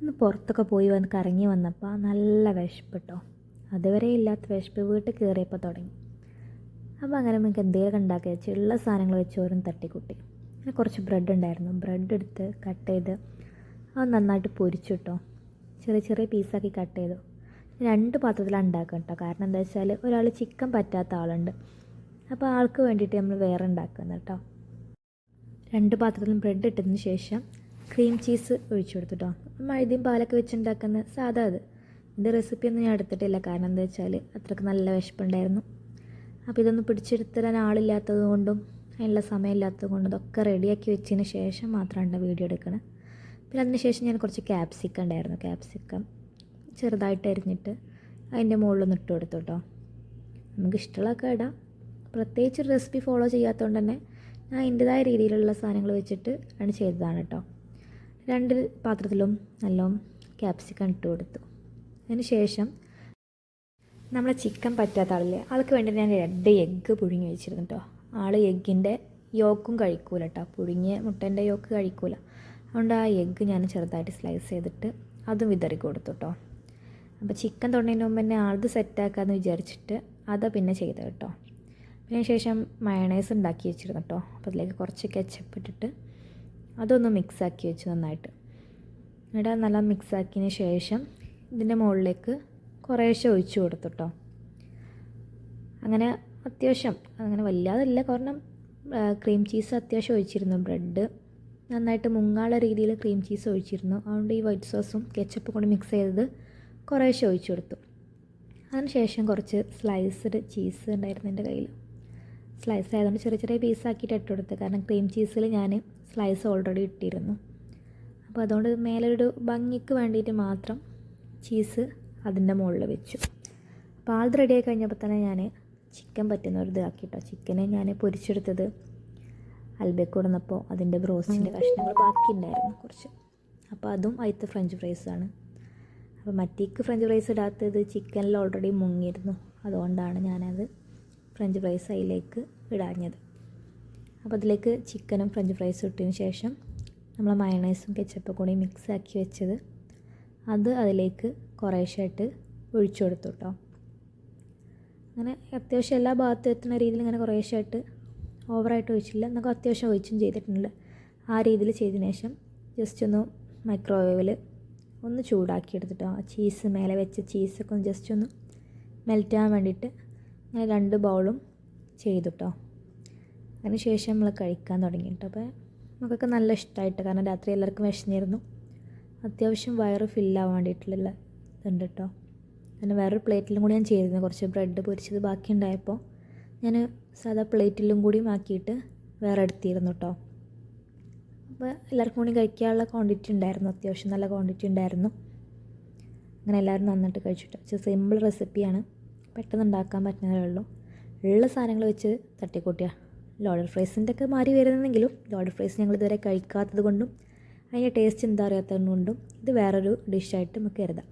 ഒന്ന് പുറത്തൊക്കെ പോയി വന്ന് കറങ്ങി വന്നപ്പോൾ നല്ല വിശപ്പ് കേട്ടോ അതുവരെ ഇല്ലാത്ത വിശപ്പ് വീട്ടിൽ കയറിയപ്പോൾ തുടങ്ങി. അപ്പോൾ അങ്ങനെ നമുക്ക് എന്തെങ്കിലും ഉണ്ടാക്കി വെച്ച് ഉള്ള സാധനങ്ങൾ വെച്ച് ഓരോന്ന് തട്ടിക്കൂട്ടി. പിന്നെ കുറച്ച് ബ്രെഡ് ഉണ്ടായിരുന്നു. ബ്രെഡ് എടുത്ത് കട്ട് ചെയ്ത് അത് നന്നായിട്ട് പൊരിച്ചു കേട്ടോ ചെറിയ ചെറിയ പീസാക്കി കട്ട് ചെയ്തു. രണ്ട് പാത്രത്തിലാണ് ഉണ്ടാക്കുക കേട്ടോ. കാരണം എന്താ വെച്ചാൽ ഒരാൾ ചിക്കൻ പറ്റാത്ത ആളുണ്ട്. അപ്പോൾ ആൾക്ക് വേണ്ടിയിട്ട് നമ്മൾ വേറെ ഉണ്ടാക്കുന്നത് കേട്ടോ. രണ്ട് പാത്രത്തിലും ബ്രെഡ് ഇട്ടതിന് ശേഷം ക്രീം ചീസ് ഒഴിച്ചു കൊടുത്തു കേട്ടോ മൈദയും പാലൊക്കെ വെച്ചുണ്ടാക്കുന്ന സാധാ അത്. ഇത് റെസിപ്പിയൊന്നും ഞാൻ എടുത്തിട്ടില്ല. കാരണം എന്താ വെച്ചാൽ അത്രയ്ക്ക് നല്ല വിശപ്പുണ്ടായിരുന്നു. അപ്പോൾ ഇതൊന്ന് പിടിച്ചെടുത്തരാൻ ആളില്ലാത്തത് കൊണ്ടും അതിനുള്ള സമയമില്ലാത്തത് കൊണ്ടും ഇതൊക്കെ റെഡിയാക്കി വെച്ചതിന് ശേഷം മാത്രമാണ് വീഡിയോ എടുക്കണത് പിന്നെ അതിന് ശേഷം ഞാൻ കുറച്ച് ക്യാപ്സിക്കം ഉണ്ടായിരുന്നു. ക്യാപ്സിക്കം ചെറുതായിട്ട് അരിഞ്ഞിട്ട് അതിന്റെ മുകളിലൊന്ന് ഇട്ട് കൊടുത്തു കേട്ടോ നമുക്ക് ഇഷ്ടമുള്ളതൊക്കെ ഇടാം. പ്രത്യേകിച്ച് റെസിപ്പി ഫോളോ ചെയ്യാത്തതുകൊണ്ട് തന്നെ ഞാൻ എന്റെതായ രീതിയിലുള്ള സാധനങ്ങൾ വെച്ചിട്ട് ആണ് ചെയ്തതാണ് കേട്ടോ രണ്ട് പാത്രത്തിലും നല്ലോണം ക്യാപ്സിക്കം ഇട്ട് കൊടുത്തു. അതിന് ശേഷം നമ്മളെ ചിക്കൻ പറ്റാത്ത ആളില്ലേ ആൾക്ക് വേണ്ടി ഞാൻ രണ്ട് എഗ്ഗ് പുഴുങ്ങി വെച്ചിരുന്നു കേട്ടോ ആൾ എഗ്ഗിന്റെ യോക്കും കഴിക്കൂല കേട്ടോ പുഴുങ്ങിയ മുട്ടേന്റെ യോക്ക് കഴിക്കൂല. അതുകൊണ്ട് ആ എഗ്ഗ് ഞാൻ ചെറുതായിട്ട് സ്ലൈസ് ചെയ്തിട്ട് അതും വിതറി കൊടുത്തു കേട്ടോ അപ്പോൾ ചിക്കൻ തൊണ്ടതിന് മുമ്പ് തന്നെ ആളത് സെറ്റാക്കാമെന്ന് വിചാരിച്ചിട്ട് അതാ പിന്നെ ചെയ്തത് കേട്ടോ പിന്നെ ശേഷം മയണൈസ് ഉണ്ടാക്കി വെച്ചിരുന്നു കേട്ടോ അപ്പോൾ അതിലേക്ക് കുറച്ച് കെച്ചപ്പ് ഇട്ടിട്ട് അതൊന്ന് മിക്സാക്കി വെച്ച് നന്നായിട്ട്. എന്നിട്ട് നല്ല മിക്സാക്കിയതിന് ശേഷം ഇതിന്റെ മുകളിലേക്ക് കുറേശ്ശെ ഒഴിച്ചു കൊടുത്തു കേട്ടോ അങ്ങനെ അത്യാവശ്യം അങ്ങനെ വല്ലാതല്ല കാരണം ക്രീം ചീസ് അത്യാവശ്യം ഒഴിച്ചിരുന്നു. ബ്രെഡ് നന്നായിട്ട് മുങ്ങാള രീതിയിൽ ക്രീം ചീസ് ഒഴിച്ചിരുന്നു. അതുകൊണ്ട് ഈ വൈറ്റ് സോസും കെച്ചപ്പ് കൂടി മിക്സ് ചെയ്തത് കുറേശ്ശെ ഒഴിച്ചു കൊടുത്തു. അതിനുശേഷം കുറച്ച് സ്ലൈസ്ഡ് ചീസ് ഉണ്ടായിരുന്നു എന്റെ കയ്യിൽ. സ്ലൈസ് ആയതുകൊണ്ട് ചെറിയ ചെറിയ പീസാക്കിയിട്ട് ഇട്ട് കൊടുത്തു. കാരണം ക്രീം ചീസിൽ ഞാൻ സ്ലൈസ് ഓൾറെഡി ഇട്ടിരുന്നു. അപ്പോൾ അതുകൊണ്ട് മേലൊരു ഭംഗിക്ക് വേണ്ടിയിട്ട് മാത്രം ചീസ് അതിന്റെ മുകളിൽ വെച്ചു. അപ്പോൾ ആൾ റെഡിയായി കഴിഞ്ഞപ്പോൾ തന്നെ ഞാൻ ചിക്കൻ പറ്റുന്ന ഒരു ഇതാക്കി കേട്ടോ ചിക്കനെ ഞാൻ പൊരിച്ചെടുത്തത് അൽബേക്ക് കൊടുന്നപ്പോൾ അതിന്റെ ബ്രോസ്റ്റിന്റെ കഷ്ണങ്ങൾ ബാക്കി ഉണ്ടായിരുന്നു കുറച്ച്. അപ്പോൾ അതും അതിലത്തെ ഫ്രഞ്ച് ഫ്രൈസാണ് അപ്പോൾ മറ്റേക്ക് ഫ്രഞ്ച് ഫ്രൈസ് ഇടാത്തത് ചിക്കനിൽ ഓൾറെഡി മുങ്ങിയിരുന്നു. അതുകൊണ്ടാണ് ഞാനത് ഫ്രഞ്ച് ഫ്രൈസ് അതിലേക്ക് ഇടാഞ്ഞത്. അപ്പോൾ അതിലേക്ക് ചിക്കനും ഫ്രഞ്ച് ഫ്രൈസും ഇട്ടതിന് ശേഷം നമ്മൾ മയണൈസും കെച്ചപ്പും കൂടി മിക്സ് ആക്കി വെച്ചത് അത് അതിലേക്ക് കുറേശ്ശായിട്ട് ഒഴിച്ചു കൊടുത്തു കേട്ടോ അങ്ങനെ അത്യാവശ്യം എല്ലാ ഭാഗത്തും എത്തുന്ന രീതിയിൽ ഇങ്ങനെ കുറേശ്ശായിട്ട് ഓവറായിട്ട് ഒഴിച്ചില്ല എന്നൊക്കെ അത്യാവശ്യം ഒഴിച്ചും ചെയ്തിട്ടുണ്ട്. ആ രീതിയിൽ ചെയ്തതിന് ശേഷം ജസ്റ്റ് ഒന്ന് മൈക്രോവേവിൽ ഒന്ന് ചൂടാക്കി എടുത്തിട്ടോ. ചീസ് മേലെ വെച്ച ചീസൊക്കെ ഒന്ന് ജസ്റ്റ് ഒന്ന് മെൽറ്റ് ആവാൻ വേണ്ടിയിട്ട് ഞാൻ രണ്ട് ബൗളും ചെയ്തു കേട്ടോ അതിന് ശേഷം നമ്മൾ കഴിക്കാൻ തുടങ്ങി കേട്ടോ അപ്പോൾ നമുക്കൊക്കെ നല്ല ഇഷ്ടമായിട്ട് കാരണം രാത്രി എല്ലാവർക്കും വിശന്നിരുന്നു. അത്യാവശ്യം വയറ് ഫില്ലാവാൻ വേണ്ടിയിട്ടുള്ള ഇതുണ്ട് കേട്ടോ പിന്നെ വേറൊരു പ്ലേറ്റിലും കൂടി ഞാൻ ചെയ്തിരുന്നു. കുറച്ച് ബ്രെഡ് പൊരിച്ചത് ബാക്കി ഉണ്ടായപ്പോൾ ഞാൻ സാധാ പ്ലേറ്റിലും കൂടി ആക്കിയിട്ട് വേറെ എടുത്തിരുന്നു കേട്ടോ അപ്പോൾ എല്ലാവർക്കും കൂടി കഴിക്കാനുള്ള ക്വാണ്ടിറ്റി ഉണ്ടായിരുന്നു. അത്യാവശ്യം നല്ല ക്വാണ്ടിറ്റി ഉണ്ടായിരുന്നു. അങ്ങനെ എല്ലാവരും നന്നായിട്ട് കഴിച്ചിട്ട്. സിമ്പിൾ റെസിപ്പിയാണ്. പെട്ടെന്ന് ഉണ്ടാക്കാൻ പറ്റുന്നതേ ഉള്ളൂ ഉള്ള സാധനങ്ങൾ വെച്ച് തട്ടിക്കൂട്ടിയ. ലോഡർ ഫ്രൈസിന്റെ ഒക്കെ മാറി വരുന്നെങ്കിലും ലോഡർ ഫ്രൈസ് ഞങ്ങൾ ഇതുവരെ കഴിക്കാത്തത് കൊണ്ടും അതിന്റെ ടേസ്റ്റ് എന്താ അറിയാത്തത് കൊണ്ടും ഇത് വേറൊരു ഡിഷായിട്ട് നമുക്ക് കരുതാം.